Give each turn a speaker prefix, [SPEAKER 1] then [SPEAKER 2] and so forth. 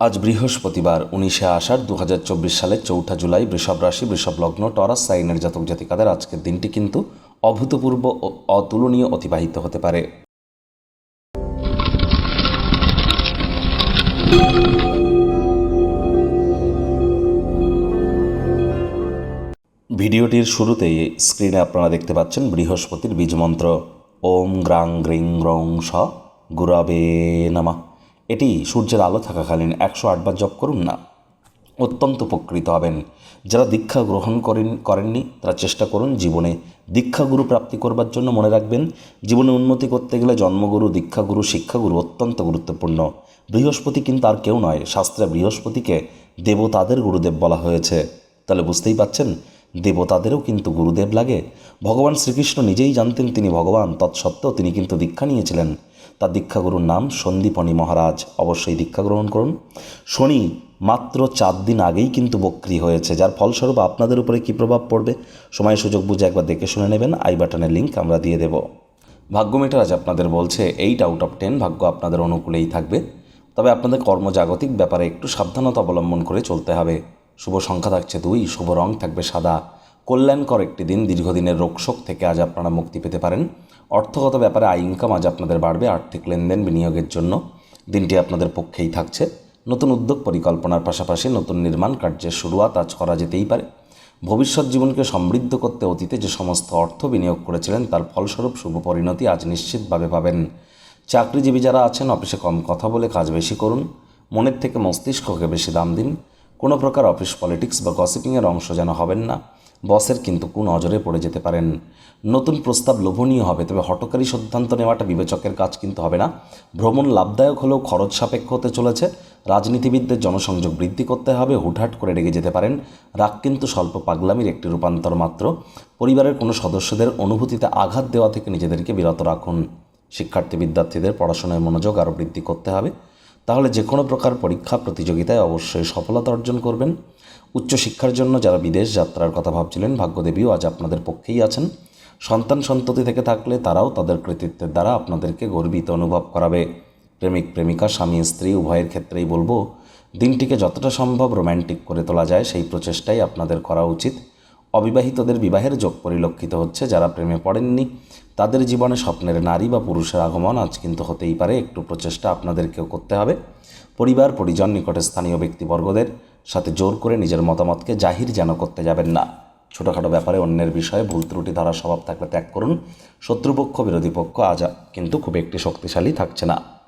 [SPEAKER 1] আজ বৃহস্পতিবার, উনিশে আষাঢ় দু হাজার চব্বিশ সালের চৌঠা জুলাই, বৃষভ রাশি, বৃষভ লগ্ন, টরাস, সাইনের জাতক জাতিকাদের আজকের দিনটি কিন্তু অভূতপূর্ব ও অতুলনীয় অতিবাহিত হতে পারে। ভিডিওটির শুরুতেই স্ক্রিনে আপনারা দেখতে পাচ্ছেন বৃহস্পতির বীজমন্ত্র। ওম গ্রাং গ্রিং রং স গুরাবে নামা। এটি সূর্যের আলো থাকাকালীন একশো আটবার জপ করুন না। অত্যন্ত উপকৃত হবেন। যারা দীক্ষা গ্রহণ করেন, করেননি, তারা চেষ্টা করুন জীবনে দীক্ষাগুরু প্রাপ্তি করবার জন্য মনে রাখবেন, জীবনে উন্নতি করতে গেলে জন্মগুরু দীক্ষাগুরু শিক্ষাগুরু অত্যন্ত গুরুত্বপূর্ণ। বৃহস্পতি কিন্তু আর কেউ নয়, শাস্ত্রে বৃহস্পতিকে দেবতাদের গুরুদেব বলা হয়েছে। তাহলে বুঝতেই পাচ্ছেন, দেবতাদেরও কিন্তু গুরুদেব লাগে। ভগবান শ্রীকৃষ্ণ নিজেই জানতেন তিনি ভগবান, তৎসত্ত্বেও তিনি কিন্তু দীক্ষা নিয়েছিলেন। তার দীক্ষাগুরুর নাম সন্দীপনী মহারাজ অবশ্যই দীক্ষা গ্রহণ করুন। শনি মাত্র চার দিন আগেই কিন্তু বক্রি হয়েছে, যার ফলস্বরূপ আপনাদের উপরে কী প্রভাব পড়বে? সময় সুযোগ বুঝে একবার দেখে শুনে নেবেন। আই বাটনের লিঙ্ক আমরা দিয়ে দেব। ভাগ্যমিটার আজ আপনাদের বলছে এইট আউট অফ টেন ভাগ্য আপনাদের অনুকূলেই থাকবে। তবে আপনাদের কর্মজাগতিক ব্যাপারে একটু সাবধানতা অবলম্বন করে চলতে হবে। শুভ সংখ্যা থাকছে দুই, শুভ রং থাকবে সাদা। কল্যাণকর একটি দিন। দীর্ঘদিনের রোগশোক থেকে আজ আপনারা মুক্তি পেতে পারেন। অর্থগত ব্যাপারে আয় ইনকাম আজ আপনাদের বাড়বে। আর্থিক লেনদেন বিনিয়োগের জন্য দিনটি আপনাদের পক্ষেই থাকছে। নতুন উদ্যোগ পরিকল্পনার পাশাপাশি নতুন নির্মাণ কার্যের শুরুয়াত আজ করা যেতেই পারে। ভবিষ্যৎ জীবনকে সমৃদ্ধ করতে অতীতে যে সমস্ত অর্থ বিনিয়োগ করেছিলেন, তার ফলস্বরূপ শুভ পরিণতি আজ নিশ্চিতভাবে পাবেন। চাকরিজীবী যারা আছেন, অফিসে কম কথা বলে কাজ বেশি করুন। মনের থেকে মস্তিষ্ককে বেশি দাম দিন। কোনো প্রকার অফিস পলিটিক্স বা গসিপিংয়ের অংশ যেন হবেন না। বসের কিন্তু কোন নজরে পড়ে যেতে পারেন। নতুন প্রস্তাব লোভনীয় হবে, তবে হটকারী সিদ্ধান্ত নেওয়াটা বিবেচকের কাজ কিন্তু হবে না। ভ্রমণ লাভদায়ক হলেও খরচ সাপেক্ষ হতে চলেছে। রাজনীতিবিদদের জনসংযোগ বৃদ্ধি করতে হবে, হুটহাট করে রেগে যেতে পারেন। রাগ কিন্তু স্বল্প পাগলামির একটি রূপান্তর মাত্র। পরিবারের কোনো সদস্যদের অনুভূতিতে আঘাত দেওয়া থেকে নিজেদেরকে বিরত রাখুন। শিক্ষার্থী বিদ্যার্থীদের পড়াশোনায় মনোযোগ আরও বৃদ্ধি করতে হবে। তাহলে যে কোনো প্রকার পরীক্ষা, প্রতিযোগিতায় অবশ্যই সফলতা অর্জন করবেন। উচ্চশিক্ষার জন্য যারা বিদেশ যাত্রার কথা ভাবছিলেন, ভাগ্যদেবীও আজ আপনাদের পক্ষেই আছেন। সন্তান সন্ততি থেকে থাকলে তারাও তাদের কৃতিত্বের দ্বারা আপনাদেরকে গর্বিত অনুভব করাবে। প্রেমিক, প্রেমিকা, স্বামী, স্ত্রী, উভয়ের ক্ষেত্রেই বলব, দিনটিকে যতটা সম্ভব রোম্যান্টিক করে তোলা যায়, সেই প্রচেষ্টাই আপনাদের করা উচিত। অবিবাহিতদের বিবাহের যোগ পরিলক্ষিত হচ্ছে, যারা প্রেমে পড়েননি, তাদের জীবনে স্বপ্নের নারী বা পুরুষের আগমন আজ কিন্তু হতেই পারে, একটু প্রচেষ্টা আপনাদেরকেও করতে হবে। পরিবার, পরিজন, নিকটে স্থানীয় ব্যক্তিবর্গদের সাথে জোর করে নিজের মতামতকে জাহির যেন করতে যাবেন না। ছোটোখাটো ব্যাপারে অন্যের বিষয়ে ভুল ত্রুটি ধরার স্বভাব থাকলে ত্যাগ করুন। শত্রুপক্ষ, বিরোধী পক্ষ আজ কিন্তু খুব একটি শক্তিশালী থাকছে না।